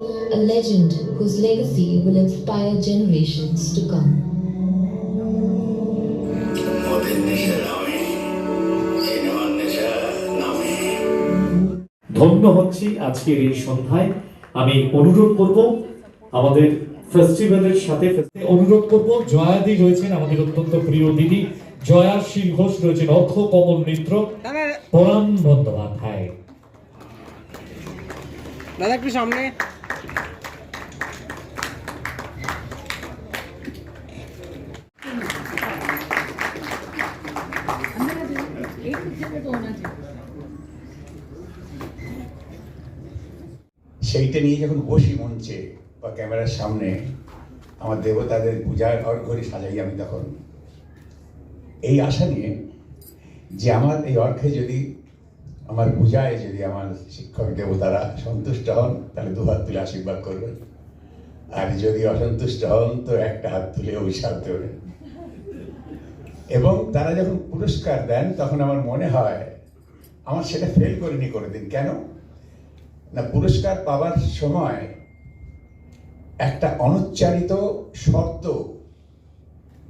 a legend whose legacy will inspire generations to come. ধন্য হচ্ছি আজকের এই সন্ধ্যায়। আমি অনুরোধ করব আমাদের ফেস্টিভ্যালের সাথে অনুরোধ করব। জয়াদি রয়েছেন আমাদের অত্যন্ত প্রিয় দিদি। জয়া শীল ঘোষ রয়েছেন অর্থ কমল মিত্র। পরাণ বন্দ্যোপাধ্যায়। দাদা একটু সামনে। সেইটা নিয়ে যখন বসি মঞ্চে বা ক্যামেরার সামনে, আমার দেবতাদের পূজার অর্ঘরে সাজাই আমি তখন। এই আশা নিয়ে যে আমার এই অর্ঘে যদি আমার পূজায় যদি আমার শিক্ষক দেবতারা সন্তুষ্ট হন, তাহলে দু হাত তুলে আশীর্বাদ করবেন। আর যদি অসন্তুষ্ট হন, তো একটা হাত তুলে অভিশাপ দেবেন। এবং তারা যখন পুরস্কার দেন, তখন আমার মনে হয়, আমার সেটা ফেল করিনি করে দিন কেন? না, পুরস্কার পাওয়ার সময় একটা অনুচ্চারিত শব্দ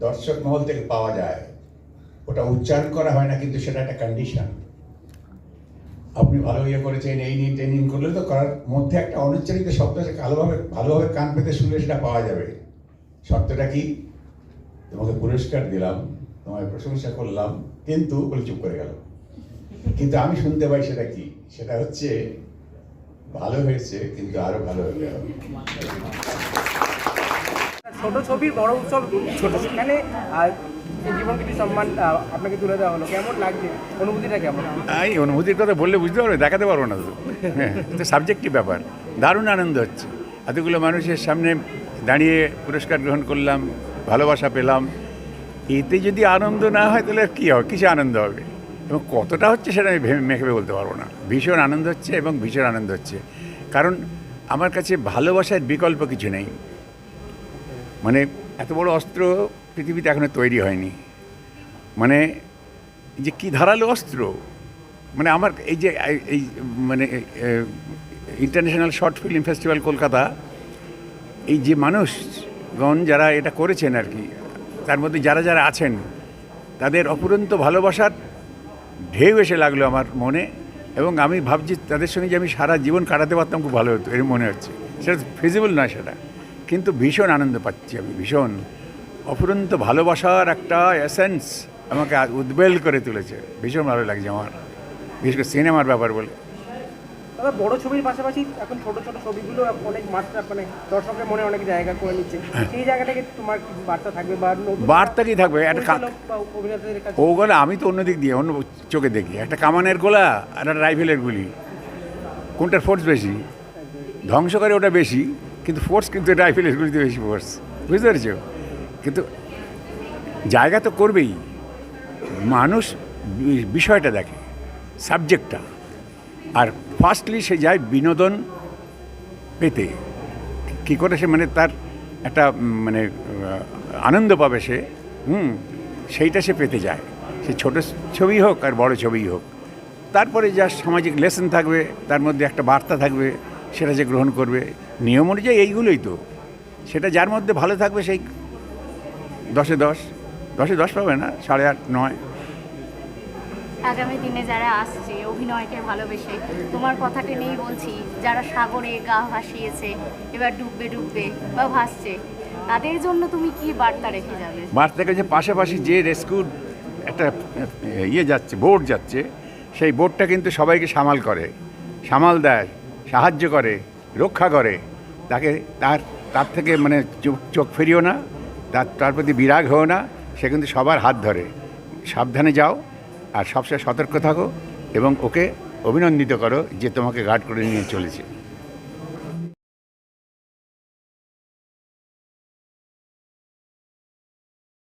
দর্শক মহল থেকে পাওয়া যায়। ওটা উচ্চারণ করা হয় না, কিন্তু সেটা একটা কন্ডিশন আপনি ভালো ইয়ে করেছেন, এই নিন টেনিং করলে তো করার মধ্যে একটা অনুচ্চারিত শব্দ আছে, ভালোভাবে ভালোভাবে কান পেতে শুনলে সেটা পাওয়া যাবে। শব্দটা কি? তোমাকে পুরস্কার দিলাম। তোমায় প্রশংসা করলাম কিন্তু বলে চুপ করে গেল। কিন্তু আমি শুনতে পাই সেটা কি? সেটা হচ্ছে ভালো হয়েছে কিন্তু আরও ভালো হতে হবে ছোট ছবির বড় উৎসব ছোট সেখানে আহ, এই জীবন কিছু সম্মান আপনাকে তুলে দেওয়া হলো। কেমন লাগছে? অনুভূতিটা কেমন? এই অনুভূতির কথা বললে বুঝতে পারবে দেখাতে পারব না তো। হ্যাঁ তো সাবজেক্টিভ ব্যাপার। দারুণ আনন্দ হচ্ছে। এতগুলো মানুষের সামনে দাঁড়িয়ে পুরস্কার গ্রহণ করলাম ভালোবাসা পেলাম। এতে যদি আনন্দ না হয়, তাহলে কী হবে? কিছু আনন্দ হবে? এবং কতটা হচ্ছে সেটা আমি মেখে বলতে পারব না। ভীষণ আনন্দ হচ্ছে এবং ভীষণ আনন্দ হচ্ছে। কারণ আমার কাছে ভালোবাসার বিকল্প কিছু নেই। মানে এত বড় অস্ত্র পৃথিবীতে এখনও তৈরি হয়নি। মানে যে কী ধারালো অস্ত্র? মানে আমার এই যে, এই মানে international short film festival Kolkata এই যে মানুষগণ যারা এটা করেছেন আর কি তার মধ্যে যারা যারা আছেন, তাদের অপুরন্ত ভালোবাসার ঢেউ এসে লাগল আমার মনে এবং আমি ভাবছি তাদের সঙ্গে যে আমি সারা জীবন কাটাতে পারতাম খুব ভালো হতো এরকম মনে হচ্ছে। সেটা ফিজিবল নয় সেটা। কিন্তু ভীষণ আনন্দ পাচ্ছি আমি, ভীষণ। অফুরন্ত ভালোবাসার একটা এসেন্স আমাকে উদ্বেল করে তুলেছে। ভীষণ ভালো লাগছে আমার। বিশেষ করে সিনেমার ব্যাপার বলে। দাদা বড় ছবির পাশাপাশি এখন ছোট ছোট ছবিগুলো অনেক মাত্রা মানে দর্শকের মনে অনেক জায়গা করে নিচ্ছে। সেই জায়গাটাকে তোমার বার্তা থাকবে বা নতুন বার্তা কি থাকবে একটা কা- পরিচালক বা ও গোলা আমি তো অন্য দিক দিয়ে অন্য চোখে দেখি। একটা কামানের গোলা আর একটা রাইফেলের গুলি। কোনটার ফোর্স বেশি? ধ্বংস করে ওটা বেশি কিন্তু ফোর্স কিন্তু রাইফেলের গুলিতে বেশি ফোর্স বুঝতে পেরেছ? কিন্তু জায়গা তো করবেই। মানুষ বিষয়টা দেখে সাবজেক্টটা আর ফার্স্টলি সে যায় বিনোদন পেতে। কী করে সে? মানে তার একটা মানে আনন্দ পাবে সে। হুম, সেইটা সে পেতে যায়। সে ছোট ছবি হোক আর বড় ছবি হোক। তারপরে যা সামাজিক লেসন থাকবে, তার মধ্যে একটা বার্তা থাকবে, সেটা যে গ্রহণ করবে। নিয়ম অনুযায়ী এইগুলোই তো। সেটা যার মধ্যে ভালো থাকবে সেই দশে দশ। দশে দশ পাবে না, সাড়ে আট, নয়। আগামী দিনে যারা আসছে, অভিনয়কে ভালোবেসে, তোমার কথাটা নেই বলছি, যারা সাগরে গা ভাসিয়েছে, এবার ডুববে ডুববে বা ভাসছে, তাদের জন্য তুমি কি বার্তা রেখে যাবে? বার্তাকে যে পাশাপাশি যে রেস্কিউ একটা ইয়ে যাচ্ছে বোট যাচ্ছে, সেই বোটটা কিন্তু সবাইকে সামাল করে, সামাল দেয়, সাহায্য করে, রক্ষা করে। তাকে, তার তার থেকে মানে চোখ ফেরিও না, তার তার প্রতি বিরাগ হও না, সে কিন্তু সবার হাত ধরে। সাবধানে যাও। আর সবসময় সতর্ক থাকো এবং ওকে অভিনন্দিত করো যে তোমাকে গার্ড করে নিয়ে চলেছে।